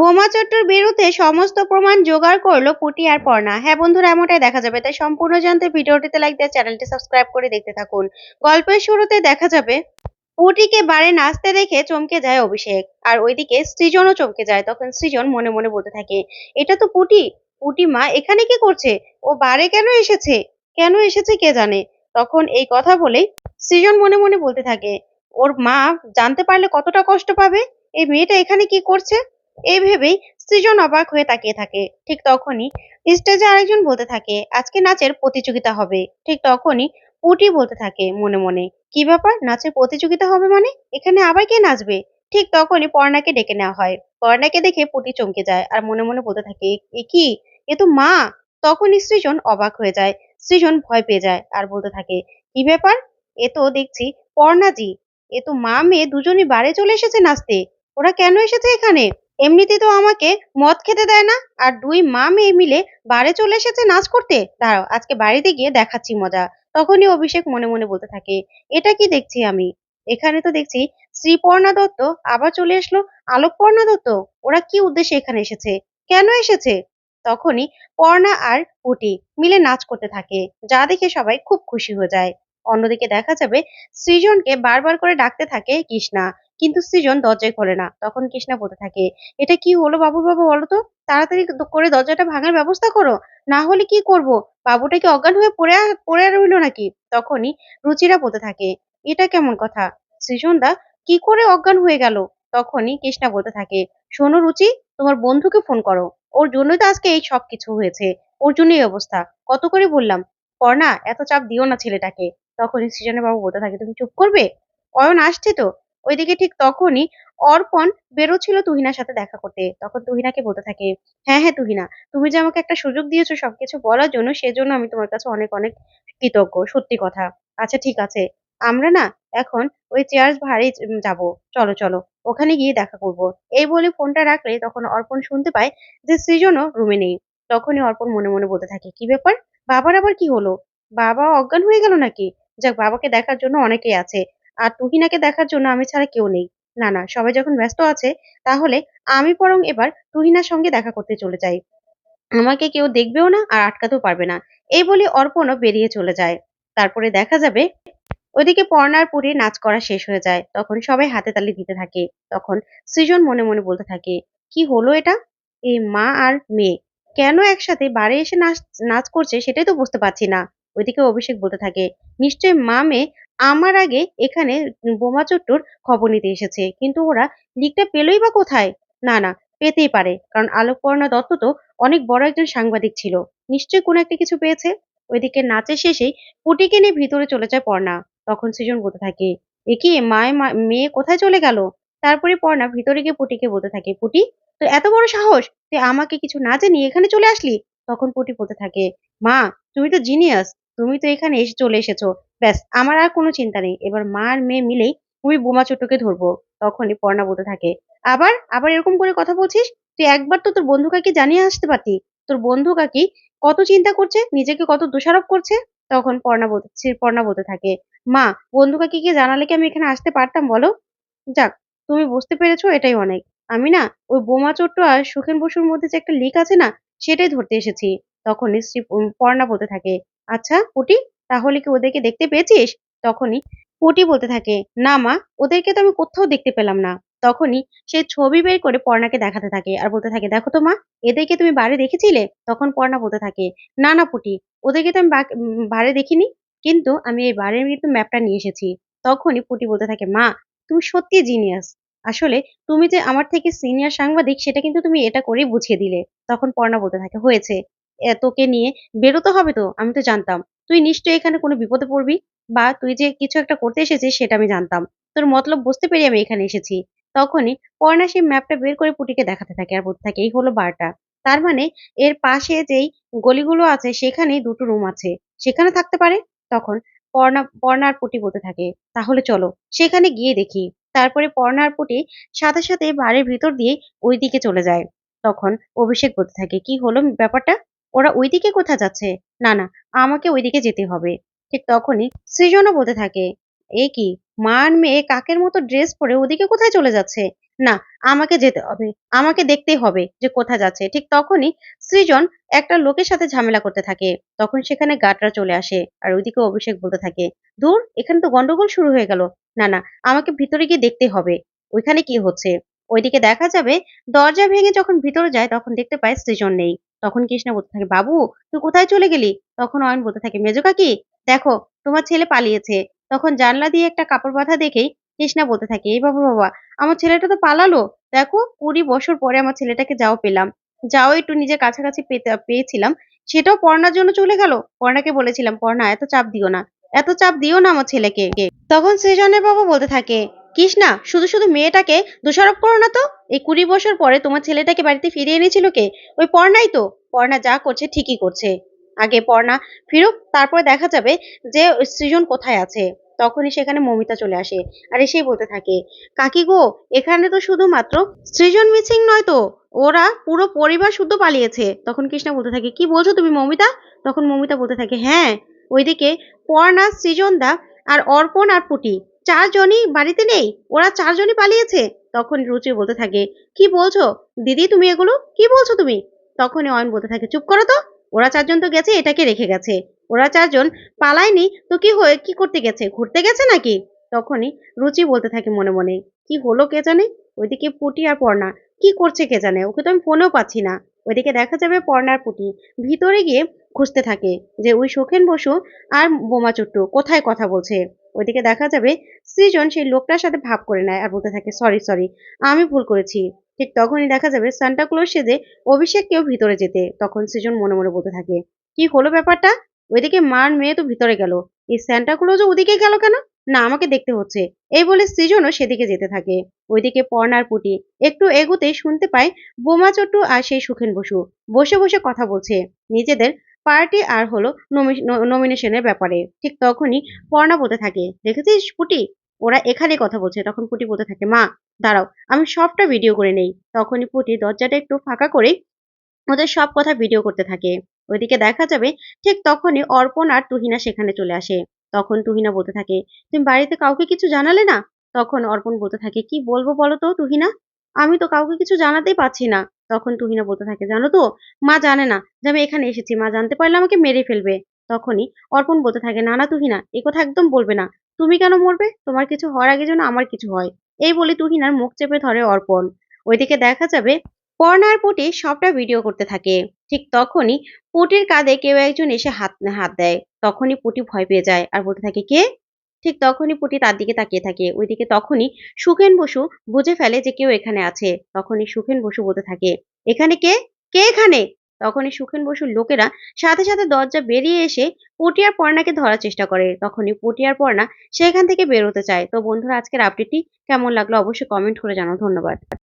বোমা চট্টুর বিরুদ্ধে সমস্ত প্রমাণ জোগাড় করল পুটি আর পর্ণা। হ্যাঁ বন্ধুরা, এমনটাই দেখা যাবে। তাই সম্পূর্ণ জানতে ভিডিওটিতে লাইক দিয়ে চ্যানেলটি সাবস্ক্রাইব করে দেখতে থাকুন। গল্পের শুরুতে দেখা যাবে, পুটিকে বারে নাচতে দেখে চমকে যায় অভিষেক। আর ওইদিকে সৃজনও চমকে যায়। তখন সৃজন মনে মনে বলতে থাকে, এটা তো পুটি। পুটি মা, এখানে কি করছে? ও বারে কেন এসেছে? কেন এসেছে কে জানে? তখন এই কথা বলেই সৃজন মনে মনে বলতে থাকে, ওর মা জানতে পারলে কতটা কষ্ট পাবে? এই মেয়েটা এখানে কি করছে? এই ভেবেই সৃজন অবাক হয়ে তাকিয়ে থাকে। ঠিক তখনই স্টেজে আরেকজন বলতে থাকে, আজকে নাচের প্রতিযোগিতা হবে। ঠিক তখনই পুটি বলতে থাকে মনে মনে, কি ব্যাপার? নাচের প্রতিযোগিতা হবে মানে? এখানে আবার কে নাচবে? ঠিক তখনই পর্ণাকে ডেকে নেওয়া হয়। পর্ণাকে দেখে পুটি চমকে যায় আর মনে মনে বলতে থাকে এ কি? এ তো মা! তখনই সৃজন অবাক হয়ে যায়। সৃজন ভয় পেয়ে যায় আর বলতে থাকে, কি ব্যাপার? এ তো দেখছি পর্ণাজি, এ তো মা মেয়ে দুজনই বাড়ি চলে এসেছে নাচতে। ওরা কেন এসেছে এখানে? এমনিতে তো আমাকে মদ খেতে দেয় না, আর দুই মা মেয়ে মিলে বারে চলে এসেছে নাচ করতে। দাঁড়াও, আজকে বাড়িতে গিয়ে দেখাচ্ছি মজা। তখনই অভিষেক মনে মনে বলতে থাকে, এটা কি দেখছি আমি? এখানে তো দেখছি শ্রীপর্ণা দত্ত আবার চলে আসলো আলোকপর্ণা দত্ত। ওরা কি উদ্দেশ্যে এখানে এসেছে? কেন এসেছে? তখনই পর্ণা আর পুটি মিলে নাচ করতে থাকে, যা দেখে সবাই খুব খুশি হয়ে যায়। অন্যদিকে দেখা যাবে সৃজনকে বারবার করে ডাকতে থাকে কৃষ্ণা। কিন্তু সৃজন দরজায় খোলে না। তখন কৃষ্ণা বলতে থাকে, এটা কি হলো বাবুর বাবু বলো তো? তাড়াতাড়ি করে দরজাটা ভাঙার ব্যবস্থা করো। না হলে কি করব? বাবুটা কি অজ্ঞান হয়ে পড়ে পড়ে রইল নাকি? তখনই রুচিরা বলতে থাকে, এটা কেমন কথা? সৃজন দা কি করে অজ্ঞান হয়ে গেল? তখনই কৃষ্ণা বলতে থাকে, শোনো রুচি, তোমার বন্ধুকে ফোন করো। ওর জন্যই তো আজকে এই সব কিছু হয়েছে। ওর জন্যই এই অবস্থা। কত করে বললাম পর্ণা এত চাপ দিও না ছেলেটাকে। তখনই সৃজনের বাবু বলতে থাকে, তুমি চুপ করবে? অয়ন আসছে তো? ওইদিকে ঠিক তখনই অর্পণ বেরোচ্ছিল তুহিনার সাথে দেখা করতে। তখন তুহিনাকে বলতে থাকে হ্যাঁ হ্যাঁ তুহিনা, তুমি যে আমাকে একটা সুযোগ দিয়েছ সবকিছু বলার জন্য সেজন্য আমি তোমার কাছে অনেক অনেক কৃতজ্ঞ, সত্যি কথা। আচ্ছা ঠিক আছে, আমরা না এখন ওই চেয়ার ভাড়ে যাব। চলো চলো, ওখানে গিয়ে দেখা করব। এই বলে ফোনটা রাখলে তখন অর্পণ শুনতে পায় যে সৃজনও রুমে নেই। তখনই অর্পণ মনে মনে বলতে থাকে, কি ব্যাপার? বাবার আবার কি হলো? বাবা অজ্ঞান হয়ে গেল নাকি? যাক, বাবাকে দেখার জন্য অনেকেই আছে। আর তুহিনাকে দেখার জন্য আমি ছাড়া কেউ নেই। না না, সবাই যখন ব্যস্ত আছে, তাহলে আমি বরং এবার তুহিনার সঙ্গে দেখা করতে চলে যাই। আমাকে কেউ দেখবেও না আর আটকাতেও পারবে না। এই বলে অর্পণও বেরিয়ে চলে যায়। তারপরে দেখা যাবে, ওইদিকে পর্ণার পুরে নাচ করা শেষ হয়ে যায়। তখন সবাই হাতে তালি দিতে থাকে। তখন সৃজন মনে মনে বলতে থাকে, কি হলো এটা? এই মা আর মেয়ে। কেন একসাথে বাড়ি এসে নাচ নাচ করছে সেটাই তো বুঝতে পারছি না। ওইদিকে অভিষেক বলতে থাকে নিশ্চয় মা মেয়ে আমার আগে এখানে বোমা চট্টুর খবর নিতে এসেছে, কিন্তু ওরা লিকটা পেলই বা কোথায়? না না, পেতেই পারে, কারণ আলোকপর্ণা দত্ত তো অনেক বড় একজন সাংবাদিক ছিল। নিশ্চয়ই কোনো একটা কিছু পেয়েছে? ওইদিকে নাচের শেষেই পুটিকে নিয়ে ভিতরে চলে যায় পর্ণা, তখন সৃজন বলতে থাকে, এ কি, মায় মেয়ে কোথায় চলে গেল? তারপরে পর্ণা ভিতরে গিয়ে পুটিকে বলতে থাকে, পুটি তো এত বড় সাহস? তুই আমাকে কিছু না জানিয়ে এখানে চলে আসলি? তখন পুটি বলতে থাকে, মা তুমি তো জিনিয়াস তুমি তো এখানে এসে চলে এসেছ। ব্যাস, আমার আর কোনো চিন্তা নেই। এবার মা আর মেয়ে মিলেই আমি বোমা চোট্টকে ধরবো। তখনই পর্ণা বলতে থাকে, আবার আবার এরকম করে কথা বলছিস? তুই একবার তো তোর বন্ধু কাকি জানিয়ে আসতে পারতি। তোর বন্ধু কাকি কত চিন্তা করছে, নিজেকে কত দোষারোপ করছে? তখন পর্ণা বলতে পর্ণা বলতে থাকে, মা বন্ধু কাকিকে জানালে কি আমি এখানে আসতে পারতাম বলো? যাক, তুমি বুঝতে পেরেছ এটাই অনেক। আমি না ওই বোমা চট্ট আর সুখেন বসুর মধ্যে যে একটা লিক আছে না, সেটাই ধরতে এসেছি। তখন পর্ণা বলতে থাকে আচ্ছা পুটি, তাহলে কি ওদেরকে দেখতে পেয়েছিস? তখনই পুটি বলতে থাকে, না মা, ওদেরকে তো আমি কোথাও দেখতে পেলাম না। তখনই সে ছবি বের করে পর্ণাকে দেখাতে থাকে আর বলতে থাকে, দেখো তো মা, এদেরকে তুমি বাড়ি দেখেছিলে? তখন পর্ণা বলতে থাকে, না না পুটি, ওদেরকে তো আমি বাড়ি দেখিনি, কিন্তু আমি এই বাড়ির কিন্তু ম্যাপটা নিয়ে এসেছি। তখনই পুটি বলতে থাকে, মা, তুমি সত্যি জিনিয়াস আসলে তুমি যে আমার থেকে সিনিয়র সাংবাদিক, সেটা কিন্তু তুমি এটা করেই বুঝিয়ে দিলে। তখন পর্ণা বলতে থাকে, হয়েছে। তোকে নিয়ে বেরোতে হবে তো, আমি তো জানতাম। তুই নিশ্চয়ই এখানে কোনো বিপদে পড়বি বা তুই যে কিছু একটা করতে এসেছিস সেটা আমি জানতাম। তোর মতলব বুঝতে পেরে আমি এখানে এসেছি। তখনই পর্ণা সেই ম্যাপটা বের করে পুটিকে দেখাতে থাকে আর বলতে থাকে, এই হলো বারটা। তার মানে এর পাশে যেই গলিগুলো আছে সেখানেই দুটো রুম আছে। সেখানে থাকতে পারে? তখন পর্ণা পর্ণার পুটি বলতে থাকে, তাহলে চলো, সেখানে গিয়ে দেখি। তারপরে পর্ণার পুটি সাথে সাথে বাড়ির ভিতর দিয়ে ওই দিকে চলে যায়। তখন অভিষেক বলতে থাকে, কি হলো ব্যাপারটা? ওরা ওইদিকে কোথায় যাচ্ছে? না না, আমাকে ওইদিকে যেতে হবে। ঠিক তখনই সৃজনও বলতে থাকে, এ কি মা আর মেয়ে কাকের মতো ড্রেস পরে ওদিকে কোথায় চলে যাচ্ছে? না, আমাকে যেতে হবে, আমাকে দেখতে হবে যে কোথায় যাচ্ছে। ঠিক তখনই সৃজন একটা লোকের সাথে ঝামেলা করতে থাকে। তখন সেখানে গাটরা চলে আসে আর ওইদিকে অভিষেক বলতে থাকে, দূর, এখানে তো গন্ডগোল শুরু হয়ে গেল। না না, আমাকে ভিতরে গিয়ে দেখতে হবে। ওইখানে কি হচ্ছে? ওইদিকে দেখা যাবে দরজা ভেঙে যখন ভিতরে যায় তখন দেখতে পায় সৃজন নেই। তখন কৃষ্ণা বলতে থাকে, বাবু, তুই কোথায় চলে গেলি? তখন অয়ন বলতে থাকে, মেজো কাকি, দেখো, তোমার ছেলে পালিয়েছে। তখন জানলা দিয়ে একটা কাপড় বাঁধা দেখেই কৃষ্ণা বলতে থাকে, এই বাবা বাবা, আমার ছেলেটা তো পালালো। দেখো, কুড়ি বছর পরে আমার ছেলেটাকে যাও পেলাম। যাও, একটু নিজের কাছাকাছি পেয়েছিলাম। সেটাও পড়ার জন্য চলে গেল? পড়নাকে বলেছিলাম পড়না এত চাপ দিও না। এত চাপ দিও না আমার ছেলেকে। তখন সৃজনের বাবা বলতে থাকে কৃষ্ণা, শুধু শুধু মেয়েটাকে দোষারোপ করো না তো। এই কুড়ি বছর পরে তোমার ছেলেটাকে বাড়িতে ফিরিয়ে এনেছিল কে? ওই পর্ণাই তো। পর্ণা যা করছে ঠিকই করছে। আগে পর্ণা ফিরুক, তারপরে দেখা যাবে যে সৃজন কোথায় আছে। তখনই সেখানে মমিতা চলে আসে আর এসেই বলতে থাকে, কাকি গো, এখানে তো শুধুমাত্র সৃজন মিসিং নয় তো। ওরা পুরো পরিবার শুদ্ধ পালিয়েছে। তখন কৃষ্ণা বলতে থাকে, কি বলছো তুমি মমিতা? তখন মমিতা বলতে থাকে হ্যাঁ ওইদিকে পর্ণা সৃজন দা আর অর্পণ আর পুটি। চারজনই বাড়িতে নেই? ওরা চারজনই পালিয়েছে? তখন রুচি বলতে থাকে, কি বলছো? দিদি, তুমি এগুলো? কি বলছো তুমি? তখন অয়ন বলতে থাকে, চুপ করো তো, ওরা চারজন তো গেছে, এটাকে রেখে গেছে। ওরা চারজন পালায়নি, তো কি হয়ে, কি করতে গেছে? ঘুরতে গেছে নাকি? তখনই রুচি বলতে থাকে মনে মনে, কি হলো কে জানে? ওইদিকে পুটি আর পর্ণা কি করছে কে জানে? ওকে তো আমি ফোনেও পাচ্ছি না। ওইদিকে দেখা যাবে পর্ণার পুটি ভিতরে গিয়ে খুঁজতে থাকে যে ওই সুখেন বসু আর বোমা চুট্টু কোথায় কথা বলছে। ওইদিকে দেখা যাবে সৃজন সেই লোকটার সাথে ভাব করে নেয় আর বলতে থাকে সরি সরি আমি ভুল করেছি। ঠিক তখনই দেখা যাবে সান্টাক্লোজ সেজে অভিষেককেও ভিতরে যেতে। তখন সৃজন মনে মনে বলতে থাকে, কি হলো ব্যাপারটা? ওইদিকে মার মেয়ে তো ভিতরে গেল। এই স্যান্টাক্লোজও ওদিকে গেল কেন? না, আমাকে দেখতে হচ্ছে। এই বলে সৃজনও সেদিকে যেতে থাকে। ওইদিকে পর্ণার পুটি একটু এগোতেই শুনতে পায় বোমা চট্টু আর সেই সুখেন বসু। বসে বসে কথা বলছে। নিজেদের পার্টি আর হলো নমিনেশনের ব্যাপারে। ঠিক তখনই পর্ণা বলতে থাকে, দেখেছিস পুটি? ওরা এখানে কথা বলছে। তখন পুটি বলতে থাকে, মা, দাঁড়াও, আমি সবটা ভিডিও করে নেই। তখনই পুটি দরজাটা একটু ফাঁকা করে ওদের সব কথা ভিডিও করতে থাকে। ওইদিকে দেখা যাবে ঠিক তখনই অর্পণ আর তুহিনা সেখানে চলে আসে। তখন তুহিনা বলতে থাকে, তুমি বাড়িতে কাউকে কিছু জানালে না? তখন অর্পণ বলতে থাকে, কি বলব বলো তো তুহিনা? আমি তো কাউকে কিছু জানাতেই পাচ্ছি না। তখন তুহিনা বলতে থাকে, জানো তো, মা জানে না যে আমি এখানে এসেছি, মা জানতে পারলে আমাকে মেরে ফেলবে। তখনই অর্পণ বলতে থাকে না না তুহিনা এই কথা একদম বলবে না। তুমি কেন মরবে? তোমার কিছু হওয়ার আগে যেন আমার কিছু হয়। এই বলে তুহিনার মুখ চেপে ধরে অর্পণ। ওইদিকে দেখা যাবে পর্ণার পুটি সবটা ভিডিও করতে থাকে। ঠিক তখনই পুটির কাঁধে কেউ একজন এসে হাত হাত দেয়। তখনই পুটি ভয় পেয়ে যায় আর বলতে থাকে, কে? ঠিক তখনই পুটি তার দিকে তাকিয়ে থাকে। ওইদিকে তখনই সুখেন বসু বুঝে ফেলে যে কেউ এখানে আছে। তখনই সুখেন বসু বলতে থাকে, এখানে কে? কে এখানে? তখনই সুখেন বসুর লোকেরা সাথে সাথে দরজা বেরিয়ে এসে পটিয়ার পর্ণাকে ধরার চেষ্টা করে। তখনই পটিয়ার পর্ণা সেখান থেকে বেরোতে চায়। তো বন্ধুরা, আজকের আপডেটটি কেমন লাগল অবশ্যই কমেন্ট করে জানাও। ধন্যবাদ।